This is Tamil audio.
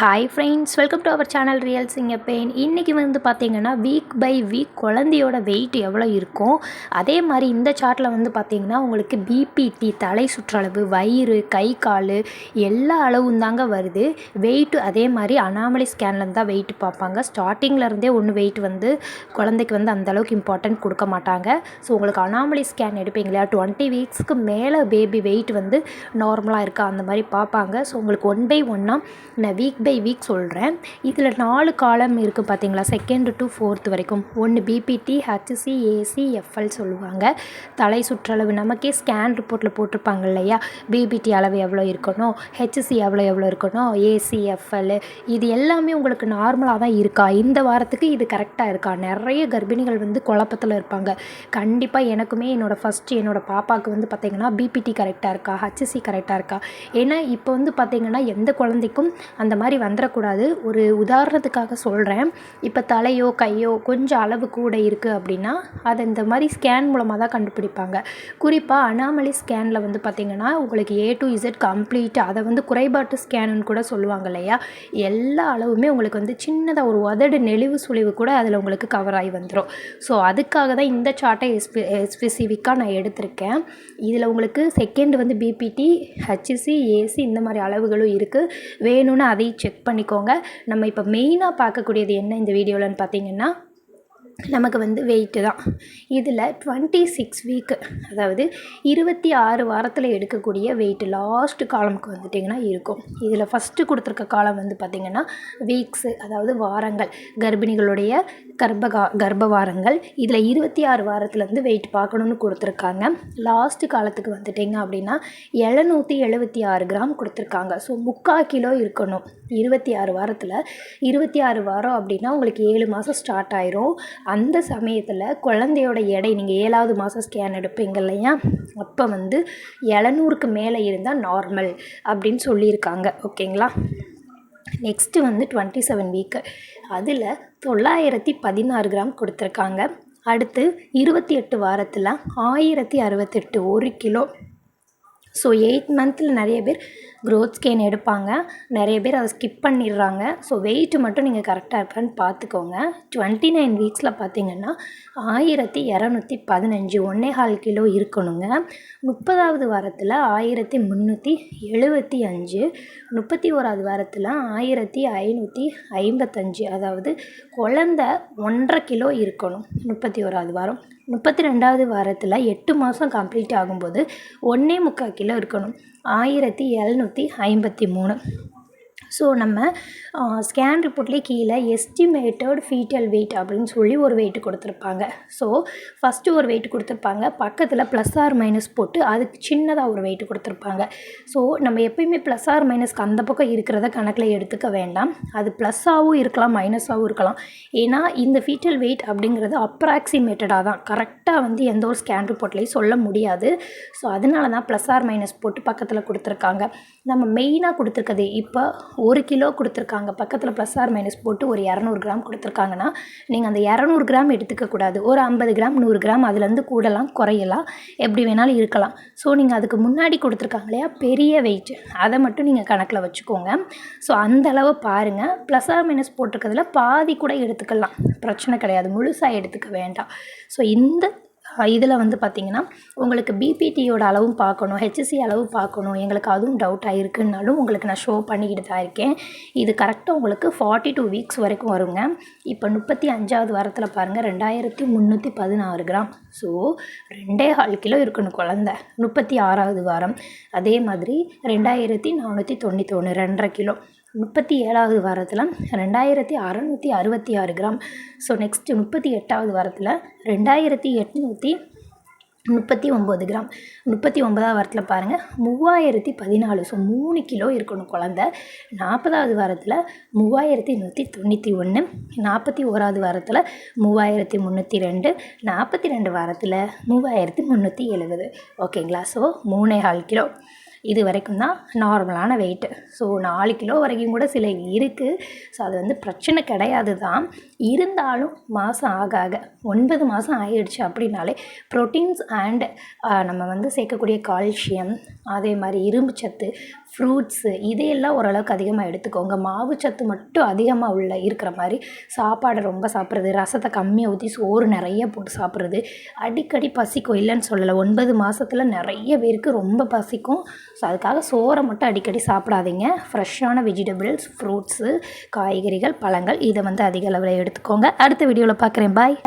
Hi friends welcome to our channel real சிங்க பெயின் இன்றைக்கி வந்து பார்த்திங்கன்னா வீக் பை வீக் குழந்தையோட வெயிட் எவ்வளோ இருக்கும் அதே மாதிரி இந்த சார்ட்டில் வந்து பார்த்திங்கன்னா உங்களுக்கு பிபிடி தலை சுற்றளவு வயிறு கை கால் எல்லா அளவும் தாங்க வருது. வெயிட்டு அதே மாதிரி அனாமலி ஸ்கேன்லேருந்து தான் வெயிட் பார்ப்பாங்க. ஸ்டார்டிங்லேருந்தே ஒன்று வெயிட் வந்து குழந்தைக்கு வந்து அந்தளவுக்கு இம்பார்ட்டன்ட் கொடுக்க மாட்டாங்க. ஸோ உங்களுக்கு அனாமலி ஸ்கேன் எடுப்பீங்க இல்லையா டுவெண்ட்டி வீக்ஸ்க்கு மேலே பேபி வெயிட் வந்து நார்மலாக இருக்கா? அந்த மாதிரி பார்ப்பாங்க. ஸோ உங்களுக்கு ஒன் பை ஒன்னாக நான் வீக் பை வீக் சொல்கிறேன் இதில் நாலு காலம் இருக்குது பார்த்தீங்களா செகண்ட் டு ஃபோர்த் வரைக்கும். ஒன்று பிபிடி ஹச்சிசி ஏசி எஃப்எல் சொல்லுவாங்க. தலை சுற்றளவு நமக்கே ஸ்கேன் ரிப்போர்ட்டில் போட்டிருப்பாங்க இல்லையா? பிபிடி அளவு எவ்வளோ இருக்கணும்? ஹெச்சிசி எவ்வளோ எவ்வளோ இருக்கணும்? ஏசி எஃப்எல் இது எல்லாமே உங்களுக்கு நார்மலாக தான் இருக்கா? இந்த வாரத்துக்கு இது கரெக்டாக இருக்கா? நிறைய கர்ப்பிணிகள் வந்து குழப்பத்தில் இருப்பாங்க. கண்டிப்பாக எனக்குமே என்னோடய ஃபஸ்ட்டு என்னோடய பாப்பாவுக்கு வந்து பார்த்திங்கன்னா பிபிடி கரெக்டாக இருக்கா? ஹச்சிசி கரெக்டாக இருக்கா? ஏன்னா இப்போ வந்து பார்த்திங்கன்னா எந்த குழந்தைக்கும் அந்த மாதிரி வந்துடக்கூடாது ஒரு உதாரணத்துக்காக சொல்கிறேன் இப்போ தலையோ கையோ கொஞ்சம் அளவு கூட இருக்குது அப்படின்னா அதை இந்த மாதிரி ஸ்கேன் மூலமாக தான் கண்டுபிடிப்பாங்க. குறிப்பாக அனாமலி ஸ்கேனில் வந்து பார்த்திங்கன்னா உங்களுக்கு ஏ டு இசட் கம்ப்ளீட் அதை வந்து குறைபாட்டு ஸ்கேனுன்னு கூட சொல்லுவாங்க இல்லையா? எல்லா அளவுமே உங்களுக்கு வந்து சின்னதாக ஒரு உதடு நெளிவு சுழிவு கூட அதில் உங்களுக்கு கவர் ஆகி வந்துடும் ஸோ அதுக்காக தான் இந்த சார்ட்டை எஸ்பெ ஸ்பெசிஃபிக்காக நான் எடுத்திருக்கேன். இதில் உங்களுக்கு செகண்ட் வந்து பிபிடி ஹெச்சி ஏசி இந்த மாதிரி அளவுகளும் இருக்குது வேணும்னு அதையும் செக் செக் பண்ணிக்கோங்க. நம்ம இப்போ மெயினாக பார்க்கக்கூடியது என்ன இந்த வீடியோவில்னு பார்த்தீங்கன்னா நமக்கு வந்து வெயிட்டு தான். இதில் டுவெண்ட்டி சிக்ஸ் வீக்கு அதாவது இருபத்தி ஆறு வாரத்தில் எடுக்கக்கூடிய வெயிட் லாஸ்ட் காலமுக்கு வந்துட்டிங்கன்னா இருக்கும். இதில் ஃபஸ்ட்டு கொடுத்துருக்க காலம் வந்து பார்த்திங்கன்னா வீக்ஸு அதாவது வாரங்கள் கர்ப்பிணிகளுடைய கர்ப்பகா கர்ப்பவாரங்கள். இதில் இருபத்தி ஆறு வாரத்துலேருந்து வெயிட் பார்க்கணுன்னு கொடுத்துருக்காங்க. லாஸ்ட்டு காலத்துக்கு வந்துட்டிங்க அப்படின்னா எழுநூற்றி எழுபத்தி ஆறு கிராம் கொடுத்துருக்காங்க. ஸோ முக்கால் கிலோ இருக்கணும். இருபத்தி ஆறு வாரத்தில். இருபத்தி ஆறு வாரம் அப்படின்னா உங்களுக்கு ஏழு மாதம் ஸ்டார்ட் ஆயிரும். அந்த சமயத்தில் குழந்தையோட எடை நீங்கள் ஏழாவது மாதம் ஸ்கேன் எடுப்பீங்க இல்லையா? அப்போ வந்து எழுநூறுக்கு மேலே இருந்தால் நார்மல் அப்படின்னு சொல்லியிருக்காங்க. ஓகேங்களா நெக்ஸ்ட்டு வந்து டுவெண்ட்டி செவன் வீக்கு அதில் தொள்ளாயிரத்தி பதினாறு கிராம் கொடுத்துருக்காங்க. அடுத்து இருபத்தி எட்டு வாரத்தில் ஆயிரத்தி அறுபத்தெட்டு ஒரு கிலோ. ஸோ எயிட் மந்தில் நிறைய பேர் க்ரோத் ஸ்கேன் எடுப்பாங்க. நிறைய பேர் அதை ஸ்கிப் பண்ணிடுறாங்க. ஸோ வெயிட்டு மட்டும் நீங்கள் கரெக்டாக இருக்கான்னு பார்த்துக்கோங்க. டுவெண்ட்டி நைன் வீக்ஸில் பார்த்தீங்கன்னா ஆயிரத்தி இரநூத்தி பதினஞ்சு ஒன்றே கால் கிலோ இருக்கணுங்க. முப்பதாவது வாரத்தில் ஆயிரத்தி முந்நூற்றி எழுபத்தி அஞ்சு முப்பத்தி ஓராவது வாரத்தில் ஆயிரத்தி ஐநூற்றி ஐம்பத்தஞ்சு அதாவது குழந்த ஒன்றரை கிலோ இருக்கணும் முப்பத்தி ஓராவது வாரம். முப்பத்தி ரெண்டாவது வாரத்தில் எட்டு மாதம் கம்ப்ளீட் ஆகும்போது ஒன்றே முக்கால் கிலோ இருக்கணும். ஆயிரத்தி எழுநூற்றி ஐம்பத்தி மூணு. ஸோ நம்ம ஸ்கேன் ரிப்போர்ட்லேயே கீழே எஸ்டிமேட்டட் ஃபீட்டல் வெயிட் அப்படின்னு சொல்லி ஒரு வெயிட் கொடுத்துருப்பாங்க. ஸோ ஃபஸ்ட்டு ஒரு வெயிட் கொடுத்துருப்பாங்க. பக்கத்தில் ப்ளஸ் ஆர் மைனஸ் போட்டு அதுக்கு சின்னதாக ஒரு வெயிட் கொடுத்துருப்பாங்க. ஸோ நம்ம எப்பயுமே ப்ளஸ் ஆர் மைனஸ்க்கு அந்த பக்கம் இருக்கிறத கணக்கில் எடுத்துக்க வேண்டாம். அது ப்ளஸ்ஸாகவும் இருக்கலாம் மைனஸாகவும் இருக்கலாம். ஏன்னா இந்த ஃபீட்டல் வெயிட் அப்படிங்கிறது அப்ராக்சிமேட்டடாக தான். கரெக்டாக வந்து எந்த ஒரு ஸ்கேன் ரிப்போர்ட்லேயும் சொல்ல முடியாது. ஸோ அதனால தான் ப்ளஸ் ஆர் மைனஸ் போட்டு பக்கத்தில் கொடுத்துருக்காங்க. நம்ம மெயினாக கொடுத்துருக்கது இப்போ ஒரு கிலோ கொடுத்துருக்காங்க. பக்கத்தில் ப்ளஸ் ஆர் மைனஸ் போட்டு ஒரு இரநூறு கிராம் கொடுத்துருக்காங்கன்னா நீங்கள் அந்த இரநூறு கிராம் எடுத்துக்கக்கூடாது ஒரு ஐம்பது கிராம் நூறு கிராம் அதுலேருந்து கூடலாம் குறையலாம். எப்படி வேணாலும் இருக்கலாம். ஸோ நீங்கள் அதுக்கு முன்னாடி கொடுத்துருக்காங்க இல்லையா? பெரிய வெயிட் அதை மட்டும் நீங்கள் கணக்கில் வச்சுக்கோங்க. ஸோ அந்த அளவை பாருங்கள் ப்ளஸ் ஆர் மைனஸ் போட்டிருக்கிறதுல பாதி கூட எடுத்துக்கலாம். பிரச்சனை கிடையாது. முழுசாக எடுத்துக்க வேண்டாம். ஸோ இந்த இதில் வந்து பார்த்திங்கன்னா உங்களுக்கு பிபிடியோட அளவும் பார்க்கணும் ஹெச்சிசி அளவு பார்க்கணும் எங்களுக்கு அதுவும் டவுட் ஆகிருக்குன்னாலும் உங்களுக்கு நான் ஷோ பண்ணிக்கிட்டு தான் இருக்கேன். இது கரெக்டாக உங்களுக்கு ஃபார்ட்டி டூ வீக்ஸ் வரைக்கும் வருங்க. இப்போ முப்பத்தி அஞ்சாவது வாரத்தில் பாருங்கள் ரெண்டாயிரத்தி முந்நூற்றி பதினாறு கிராம். ஸோ ரெண்டே கால் கிலோ இருக்கணும் குழந்த முப்பத்தி ஆறாவது வாரம். அதே மாதிரி ரெண்டாயிரத்தி நானூற்றி தொண்ணூற்றி ஒன்று ரெண்டரை கிலோ. முப்பத்தி ஏழாவது வாரத்தில் ரெண்டாயிரத்தி அறநூற்றி அறுபத்தி ஆறு கிராம். ஸோ நெக்ஸ்ட்டு முப்பத்தி எட்டாவது வாரத்தில் ரெண்டாயிரத்தி எட்நூற்றி முப்பத்தி ஒம்பது கிராம். முப்பத்தி ஒன்பதாவது வாரத்தில் பாருங்கள் மூவாயிரத்தி பதினாலு ஸோ மூணு கிலோ இருக்கணும் குழந்த. நாற்பதாவது வாரத்தில் மூவாயிரத்தி நூற்றி தொண்ணூற்றி ஒன்று நாற்பத்தி ஓராவது வாரத்தில் மூவாயிரத்தி முந்நூற்றி ரெண்டு நாற்பத்தி ரெண்டு வாரத்தில் மூவாயிரத்தி முந்நூற்றி எழுபது ஓகேங்களா ஸோ மூணே கால் கிலோ. இது வரைக்கும் தான் நார்மலான வெயிட்டு ஸோ நாலு கிலோ வரைக்கும் கூட சில இருக்குது ஸோ அது வந்து பிரச்சனை கிடையாது தான். இருந்தாலும் மாதம் ஆக ஆக ஒன்பது மாதம் ஆகிடுச்சு அப்படின்னாலே ப்ரோட்டீன்ஸ் அண்ட் நம்ம வந்து சேர்க்கக்கூடிய கால்சியம் அதே மாதிரி இரும்பு சத்து ஃப்ரூட்ஸு இதையெல்லாம் ஓரளவுக்கு அதிகமாக எடுத்துக்கோங்க. மாவுச்சத்து மட்டும் அதிகமாக உள்ள இருக்கிற மாதிரி சாப்பாடை ரொம்ப சாப்பிட்றது ரசத்தை கம்மியாக ஊற்றி சோறு நிறைய போட்டு சாப்பிட்றது அடிக்கடி பசிக்கும் இல்லைன்னு சொல்லலை. ஒன்பது மாதத்துல நிறைய பேருக்கு ரொம்ப பசிக்கும். ஸோ அதுக்காக சோறை மட்டும் அடிக்கடி சாப்பிடாதீங்க. ஃப்ரெஷ்ஷான வெஜிடபிள்ஸ் ஃப்ரூட்ஸு காய்கறிகள் பழங்கள் இதை வந்து அதிக அளவில் எடுத்துக்கோங்க. அடுத்த வீடியோவில் பார்க்குறேன். பாய்